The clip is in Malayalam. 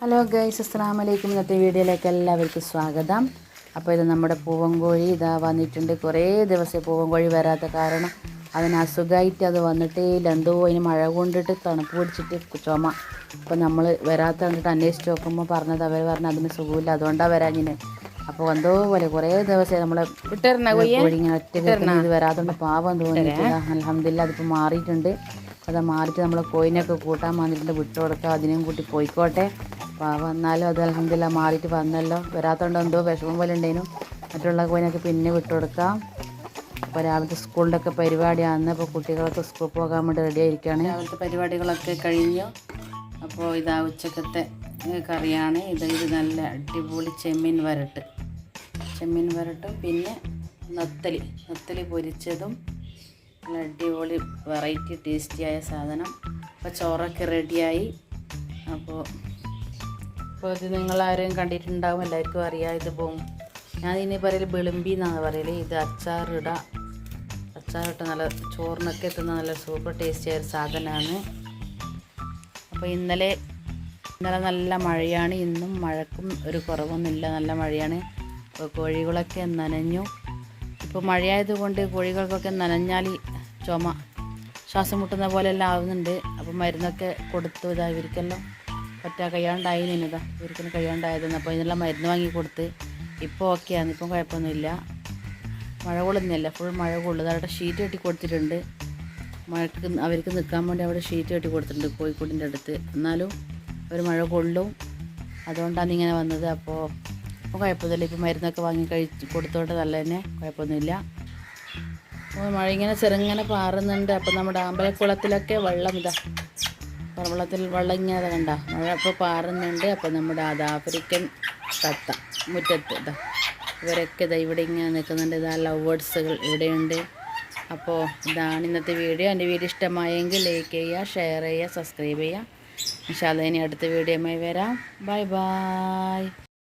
ഹലോ ഗൈസ് അസ്സാം വലൈക്കും ഇന്നത്തെ വീഡിയോയിലേക്ക് എല്ലാവർക്കും സ്വാഗതം. അപ്പോൾ ഇത് നമ്മുടെ പൂവൻകോഴി. ഇതാ വന്നിട്ടുണ്ട്. കുറേ ദിവസം പൂവൻകോഴി വരാത്ത കാരണം അതിന് അസുഖമായിട്ട് അത് വന്നിട്ടേ എന്തോ അതിന് മഴ കൊണ്ടിട്ട് തണുപ്പ് പിടിച്ചിട്ട് ചുമ. അപ്പോൾ നമ്മൾ വരാത്ത കണ്ടിട്ട് അന്വേഷിച്ച് നോക്കുമ്പോൾ പറഞ്ഞത് അവർ പറഞ്ഞു അതിന് സുഖമില്ല. അതുകൊണ്ടാണ് വരാഞ്ഞിന് അപ്പോൾ എന്തോ പോലെ കുറേ ദിവസം നമ്മളെ കോഴിങ്ങനെ ഒറ്റ ഇത് വരാത്തോണ്ട് പാവം തോന്നിയിട്ടില്ല അലഹമില്ല അതിപ്പോൾ മാറിയിട്ടുണ്ട്. അത് മാറിയിട്ട് നമ്മൾ കോയിനൊക്കെ കൂട്ടാൻ വന്നിട്ടുണ്ട്. വിട്ടു കൊടുക്കുക അതിനെയും കൂട്ടി പോയിക്കോട്ടെ. വന്നാലും അത് അലഹമില്ല മാറിയിട്ട് വന്നല്ലോ. വരാത്തോണ്ട് എന്തോ വിഷമം പോലെ ഉണ്ടേനും. മറ്റുള്ള കോയിനൊക്കെ പിന്നെ വിട്ടുകൊടുക്കാം അപ്പോൾ രാവിലത്തെ സ്കൂളിന്റെ ഒക്കെ പരിപാടിയാണ് അപ്പോൾ കുട്ടികളൊക്കെ സ്കൂളിൽ പോകാൻ വേണ്ടി റെഡി ആയിരിക്കുകയാണ് രാവിലത്തെ പരിപാടികളൊക്കെ കഴിഞ്ഞു. അപ്പോൾ ഇതാ ഉച്ചക്കത്തെ കറിയാണ്. ഇത് ഇത് നല്ല അടിപൊളി ചെമ്മീൻ വരട്ട്. ചെമ്മീൻ വരട്ടും. പിന്നെ നത്തലി. നത്തലി പൊരിച്ചതും നല്ല അടിപൊളി വെറൈറ്റി ടേസ്റ്റിയായ സാധനം. അപ്പോൾ ചോറൊക്കെ റെഡിയായി അപ്പോൾ അപ്പോൾ ഇത് നിങ്ങളാരും കണ്ടിട്ടുണ്ടാവും എല്ലാവർക്കും അറിയാം. ഇത് പോകും ഞാൻ ഇനി പറയൽ വെളുമ്പി എന്നാണ് പറയൽ ഇത് അച്ചാറിട. അച്ചാറിട്ട് നല്ല ചോറിനൊക്കെ എത്തുന്ന നല്ല സൂപ്പർ ടേസ്റ്റിയായ ഒരു സാധനമാണ്. അപ്പോൾ ഇന്നലെ ഇന്നലെ നല്ല മഴയാണ്. ഇന്നും മഴക്കും ഒരു കുറവൊന്നുമില്ല. നല്ല മഴയാണ്. അപ്പോൾ കോഴികളൊക്കെ നനഞ്ഞു. ഇപ്പോൾ മഴയായതുകൊണ്ട് കോഴികൾക്കൊക്കെ നനഞ്ഞാൽ ചുമ. ശ്വാസം മുട്ടുന്ന പോലെയെല്ലാം ആവുന്നുണ്ട്. അപ്പോൾ മരുന്നൊക്കെ കൊടുത്തു ഇതാ ഇവർക്കെല്ലാം പറ്റാ കഴിയാണ്ടായി നിന്നതാ ഒരിക്കലും കഴിയാണ്ടായതെന്ന്. അപ്പോൾ ഇതിനുള്ള മരുന്ന് വാങ്ങി കൊടുത്ത് ഇപ്പോൾ ഓക്കെയാണ് ഇപ്പം കുഴപ്പമൊന്നുമില്ല. മഴ കൊള്ളുന്നില്ല. ഫുൾ മഴ കൊള്ളുന്നത് അവിടെ ഷീറ്റ് കെട്ടി കൊടുത്തിട്ടുണ്ട്. മഴക്ക് അവർക്ക് നിൽക്കാൻ വേണ്ടി അവിടെ ഷീറ്റ് കെട്ടി കൊടുത്തിട്ടുണ്ട് കോഴിക്കോടിന്റെ അടുത്ത്. എന്നാലും അവർ മഴ കൊള്ളും. അതുകൊണ്ടാണ് ഇങ്ങനെ വന്നത്. അപ്പോൾ ഇപ്പോൾ കുഴപ്പമൊന്നുമില്ല. ഇപ്പോൾ മരുന്നൊക്കെ വാങ്ങി കഴിച്ച് കൊടുത്തോണ്ട് നല്ല തന്നെ കുഴപ്പമൊന്നുമില്ല. അപ്പോൾ മഴ ഇങ്ങനെ ചെറുങ്ങനെ പാറുന്നുണ്ട്. അപ്പോൾ നമ്മുടെ അമ്പലക്കുളത്തിലൊക്കെ വെള്ളം ഇതാ. വെള്ളത്തിൽ വെള്ളം കണ്ട. മഴ ഇപ്പോൾ പാറുന്നുണ്ട്. അപ്പോൾ നമ്മുടെ അത് ആഫ്രിക്കൻ തത്ത മുറ്റത്ത് ഇതാ ഇവരൊക്കെ ഇതാ ഇവിടെ ഇങ്ങനെ നിൽക്കുന്നുണ്ട്. ഇതാ ലവ് ഇവിടെയുണ്ട്. അപ്പോൾ ഇതാണ് ഇന്നത്തെ വീഡിയോ. എന്റെ വീഡിയോ ഇഷ്ടമായെങ്കിൽ ലൈക്ക് ചെയ്യുക ഷെയർ ചെയ്യുക സബ്സ്ക്രൈബ് ചെയ്യുക. ഇൻഷാല്ല ഇനി അടുത്ത വീഡിയോയുമായി വരാം. Bye bye.